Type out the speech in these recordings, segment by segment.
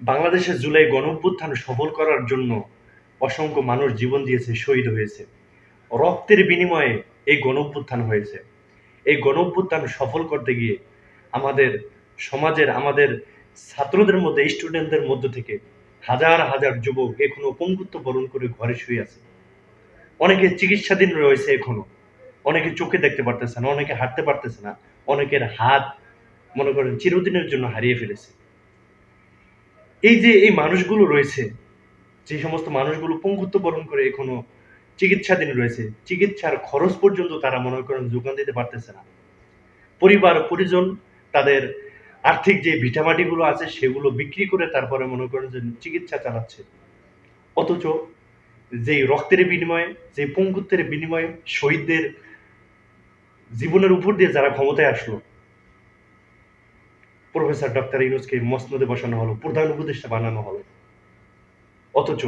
বাংলাদেশে জুলাই গণ অভ্যুত্থান সফল করার জন্য অসংখ্য মানুষ জীবন দিয়েছে, শহীদ হয়েছে। রক্তের বিনিময়ে এই গণ অভ্যুত্থান হয়েছে। এই গণ অভ্যুত্থান সফল করতে গিয়ে আমাদের সমাজের, আমাদের ছাত্রদের মধ্যে, স্টুডেন্টদের মধ্য থেকে হাজার হাজার যুবক এখনও পঙ্গুত্ব বরণ করে ঘরে শুয়ে আছে। অনেকে চিকিৎসাধীন রয়েছে এখনও। অনেকে চোখে দেখতে পারতেছে না, অনেকে হাঁটতে পারতেছে না, অনেকের হাত মনে করেন চিরদিনের জন্য হারিয়ে ফেলেছে। এই যে এই মানুষগুলো রয়েছে, যে সমস্ত মানুষগুলো পঙ্গুত্ব বরণ করে এখনও চিকিৎসাধীন রয়েছে, চিকিৎসার খরচ পর্যন্ত তারা মনে করেন যোগান দিতে পারতেছে না। পরিবার পরিজন তাদের আর্থিক যে ভিটামাটিগুলো আছে সেগুলো বিক্রি করে তারপরে মনে করেন যে চিকিৎসা চালাচ্ছে। অথচ যেই রক্তের বিনিময়ে যে পঙ্গুত্বের বিনিময়ে শহীদদের জীবনের উপর দিয়ে যারা ক্ষমতায় আসলো প্রফেসর ডক্টর ইউনুসকে মসনদে বসানো হলো, প্রধান উপদেষ্টা বানানো হলো। অথচ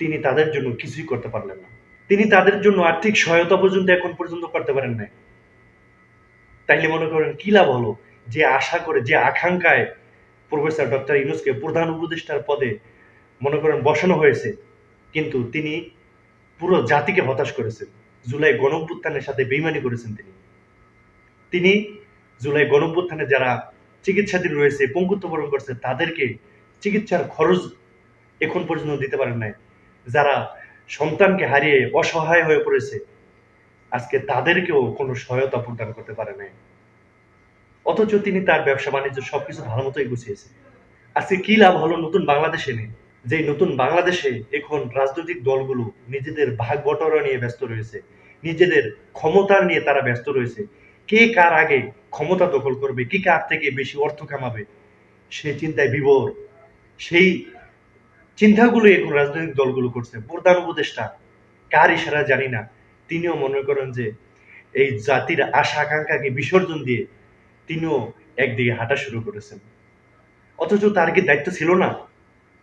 তিনি তাদের জন্য কিছুই করতে পারলেন না। তিনি তাদের জন্য আর্থিক সহায়তা পর্যন্ত এখন পর্যন্ত করতে পারেন নাই। তাইলে মনে করেন কি লাভ হলো? যে আশা করে, যে আকাঙ্ক্ষায় প্রফেসর ডক্টর ইউনুসকে প্রধান উপদেষ্টার পদে মনে করেন বসানো হয়েছে, কিন্তু তিনি পুরো জাতিকে হতাশ করেছেন। জুলাই গণঅভ্যুত্থানের সাথে বেইমানি করেছেন তিনি। তিনি জুলাই গণঅভ্যুত্থানে যারা চিকিৎসাধীন রয়েছে পঙ্গুত্ব বরণ করছে, তাদেরকে চিকিৎসার খরচ এখন পর্যন্ত দিতে পারেন নাই। যারা সন্তানকে হারিয়ে অসহায় হয়ে পড়েছে, আজকে তাদেরকেও কোনো সহায়তা প্রদান করতে পারে নাই। অথচ তিনি তার ব্যবসা বাণিজ্য সবকিছু ভালো মতোই গুছিয়েছে। আজকে কি লাভ হলো নতুন বাংলাদেশে নিয়ে? যে নতুন বাংলাদেশে এখন রাজনৈতিক দলগুলো নিজেদের ভাগ বটরা নিয়ে ব্যস্ত রয়েছে, নিজেদের ক্ষমতা নিয়ে তারা ব্যস্ত রয়েছে কে কার আগে ক্ষমতা দখল করবে, কে কার থেকে বেশি অর্থ কামাবে, সেই চিন্তায় বিভোর। সেই চিন্তাগুলো এখন রাজনৈতিক দলগুলো করছে। প্রধান উপদেষ্টা, কার ইশারা জানি না। তিনিও মনে করেন যে এই জাতির আশা আকাঙ্ক্ষাকে বিসর্জন দিয়ে তিনিও একদিকে হাঁটা শুরু করেছেন। অথচ তার কি দায়িত্ব ছিল না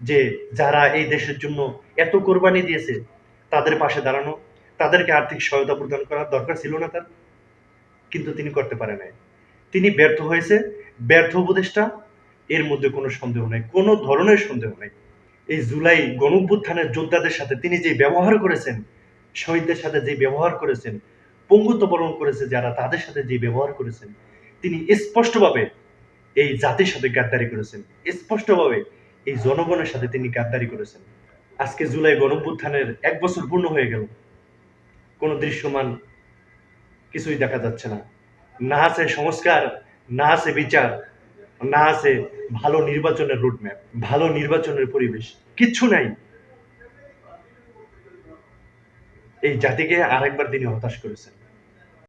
যে যারা এই দেশের জন্য এত কোরবানি দিয়েছে, তাদের পাশে দাঁড়ানো, তাদেরকে আর্থিক সহায়তা প্রদান করার দরকার ছিল না তার? কিন্তু তিনি করতে পারে নাই। তিনি ব্যর্থ হয়েছে, ব্যর্থ উপদেষ্টা, এর মধ্যে কোনো সন্দেহ নাই, কোনো ধরনের সন্দেহ নাই। এই জুলাই গণঅভ্যুত্থানের যোদ্ধাদের সাথে তিনি যে ব্যবহার করেছেন, শহীদদের সাথে যে ব্যবহার করেছেন, পঙ্গুত্ব বরণ করেছে যারা তাদের সাথে যে ব্যবহার করেছেন, তিনি স্পষ্টভাবে এই জাতির সাথে গাদ্দারি করেছেন। স্পষ্টভাবে এই জনগণের সাথে তিনি গাদ্দারি করেছেন। আজকে জুলাই গণঅভ্যুত্থানের এক বছর পূর্ণ হয়ে গেল। কোনো দৃশ্যমান কিছুই দেখা যাচ্ছে না। না আছে সংস্কার, না আছে বিচার, না আছে ভালো নির্বাচনের রুটম্যাপ ভালো নির্বাচনের পরিবেশ, কিচ্ছু নাই। এই জাতিকে আরেকবার তিনি হতাশ করেছেন।